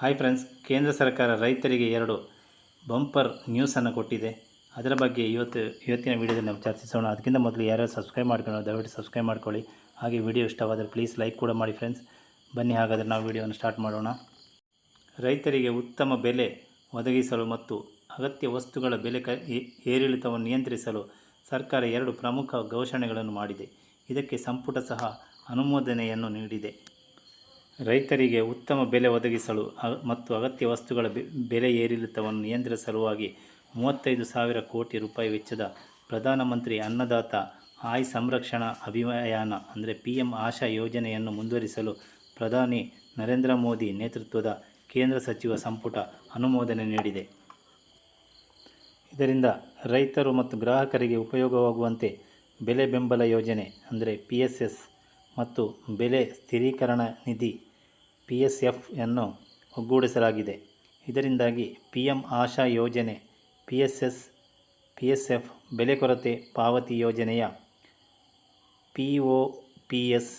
Hi friends ಕೇಂದ್ರ ಸರ್ಕಾರ ರೈತರಿಗೆ ಎರಡು ಬಂಪರ್ ನ್ಯೂಸನ್ನು ಕೊಟ್ಟಿದೆ. ಅದರ ಬಗ್ಗೆ ಇವತ್ತು, ಇವತ್ತಿನ ವೀಡಿಯೋದಲ್ಲಿ ನಾವು ಚರ್ಚಿಸೋಣ. ಅದಕ್ಕಿಂತ ಮೊದಲು ಯಾರ್ಯಾರು ಸಬ್ಸ್ಕ್ರೈಬ್ ಮಾಡ್ಕೊಳ್ಳೋ ದಯವಿಟ್ಟು ಸಬ್ಸ್ಕ್ರೈಬ್ ಮಾಡ್ಕೊಳ್ಳಿ. ಹಾಗೆ ವಿಡಿಯೋ ಇಷ್ಟವಾದರೆ ಪ್ಲೀಸ್ ಲೈಕ್ ಕೂಡ ಮಾಡಿ ಫ್ರೆಂಡ್ಸ್ ಬನ್ನಿ, ಹಾಗಾದರೆ ನಾವು ವಿಡಿಯೋವನ್ನು ಸ್ಟಾರ್ಟ್ ಮಾಡೋಣ. ರೈತರಿಗೆ ಉತ್ತಮ ಬೆಲೆ ಒದಗಿಸಲು ಮತ್ತು ಅಗತ್ಯ ವಸ್ತುಗಳ ಬೆಲೆ ಕ ಏರಿಳಿತವನ್ನು ನಿಯಂತ್ರಿಸಲು ಸರ್ಕಾರ ಎರಡು ಪ್ರಮುಖ ಘೋಷಣೆಗಳನ್ನು ಮಾಡಿದೆ. ಇದಕ್ಕೆ ಸಂಪುಟ ಸಹ ಅನುಮೋದನೆಯನ್ನು ನೀಡಿದೆ. ರೈತರಿಗೆ ಉತ್ತಮ ಬೆಲೆ ಒದಗಿಸಲು ಮತ್ತು ಅಗತ್ಯ ವಸ್ತುಗಳ ಬೆಲೆ ಏರಿಳಿತವನ್ನು ನಿಯಂತ್ರಿಸುವ ಸಲುವಾಗಿ ಮೂವತ್ತೈದು ಸಾವಿರ ಕೋಟಿ ರೂಪಾಯಿ ವೆಚ್ಚದ ಪ್ರಧಾನಮಂತ್ರಿ ಅನ್ನದಾತ ಆಯ್ ಸಂರಕ್ಷಣಾ ಅಭಿಯಾನ, ಅಂದರೆ ಪಿ ಎಂ ಆಶಾ ಯೋಜನೆಯನ್ನು ಮುಂದುವರಿಸಲು ಪ್ರಧಾನಿ ನರೇಂದ್ರ ಮೋದಿ ನೇತೃತ್ವದ ಕೇಂದ್ರ ಸಚಿವ ಸಂಪುಟ ಅನುಮೋದನೆ ನೀಡಿದೆ. ಇದರಿಂದ ರೈತರು ಮತ್ತು ಗ್ರಾಹಕರಿಗೆ ಉಪಯೋಗವಾಗುವಂತೆ ಬೆಲೆ ಬೆಂಬಲ ಯೋಜನೆ, ಅಂದರೆ ಪಿ ಎಸ್ ಎಸ್ ಮತ್ತು ಬೆಲೆ ಸ್ಥಿರೀಕರಣ ನಿಧಿ ಪಿ ಎಸ್ ಒಗ್ಗೂಡಿಸಲಾಗಿದೆ. ಇದರಿಂದಾಗಿ ಪಿ ಎಂ ಆಶಾ ಯೋಜನೆ P S S P S F ಬೆಲೆ ಕೊರತೆ ಪಾವತಿ ಯೋಜನೆಯ ಪಿ ಒ ಪಿ ಎಸ್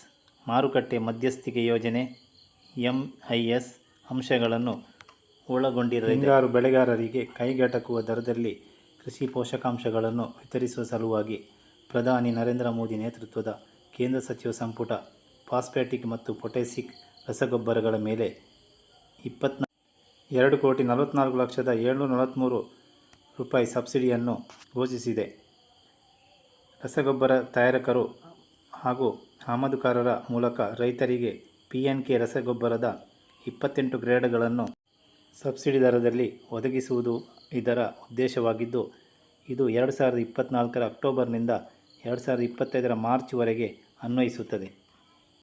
ಮಾರುಕಟ್ಟೆ ಮಧ್ಯಸ್ಥಿಕೆ ಯೋಜನೆ ಎಂ ಐ ಎಸ್ ಅಂಶಗಳನ್ನು ಒಳಗೊಂಡಿರುವ ಹಿಂಗಾರು ಬೆಳೆಗಾರರಿಗೆ ಕೈಗೆಟಕುವ ದರದಲ್ಲಿ ಕೃಷಿ ಪೋಷಕಾಂಶಗಳನ್ನು ವಿತರಿಸುವ ಸಲುವಾಗಿ ಪ್ರಧಾನಿ ನರೇಂದ್ರ ಮೋದಿ ನೇತೃತ್ವದ ಕೇಂದ್ರ ಸಚಿವ ಸಂಪುಟ ಫಾಸ್ಫ್ಯಾಟಿಕ್ ಮತ್ತು ಪೊಟ್ಯಾಸಿಕ್ ರಸಗೊಬ್ಬರಗಳ ಮೇಲೆ ಇಪ್ಪತ್ನಾ ಎರಡು ಕೋಟಿ ನಲವತ್ತ್ನಾಲ್ಕು ಲಕ್ಷದ ಏಳ್ನೂರ ನಲವತ್ತ್ಮೂರು ರೂಪಾಯಿ ಸಬ್ಸಿಡಿಯನ್ನು ಘೋಷಿಸಿದೆ. ರಸಗೊಬ್ಬರ ತಯಾರಕರು ಹಾಗೂ ಆಮದುಕಾರರ ಮೂಲಕ ರೈತರಿಗೆ ಪಿ ಎನ್ ಕೆ ರಸಗೊಬ್ಬರದ ಇಪ್ಪತ್ತೆಂಟು ಗ್ರೇಡ್ಗಳನ್ನು ಸಬ್ಸಿಡಿ ದರದಲ್ಲಿ ಒದಗಿಸುವುದು ಇದರ ಉದ್ದೇಶವಾಗಿದ್ದು, ಇದು ಎರಡು ಸಾವಿರದ ಇಪ್ಪತ್ತ್ನಾಲ್ಕರ ಅಕ್ಟೋಬರ್ನಿಂದ ಎರಡು ಸಾವಿರದ ಇಪ್ಪತ್ತೈದರ ಮಾರ್ಚ್ವರೆಗೆ ಅನ್ವಯಿಸುತ್ತದೆ.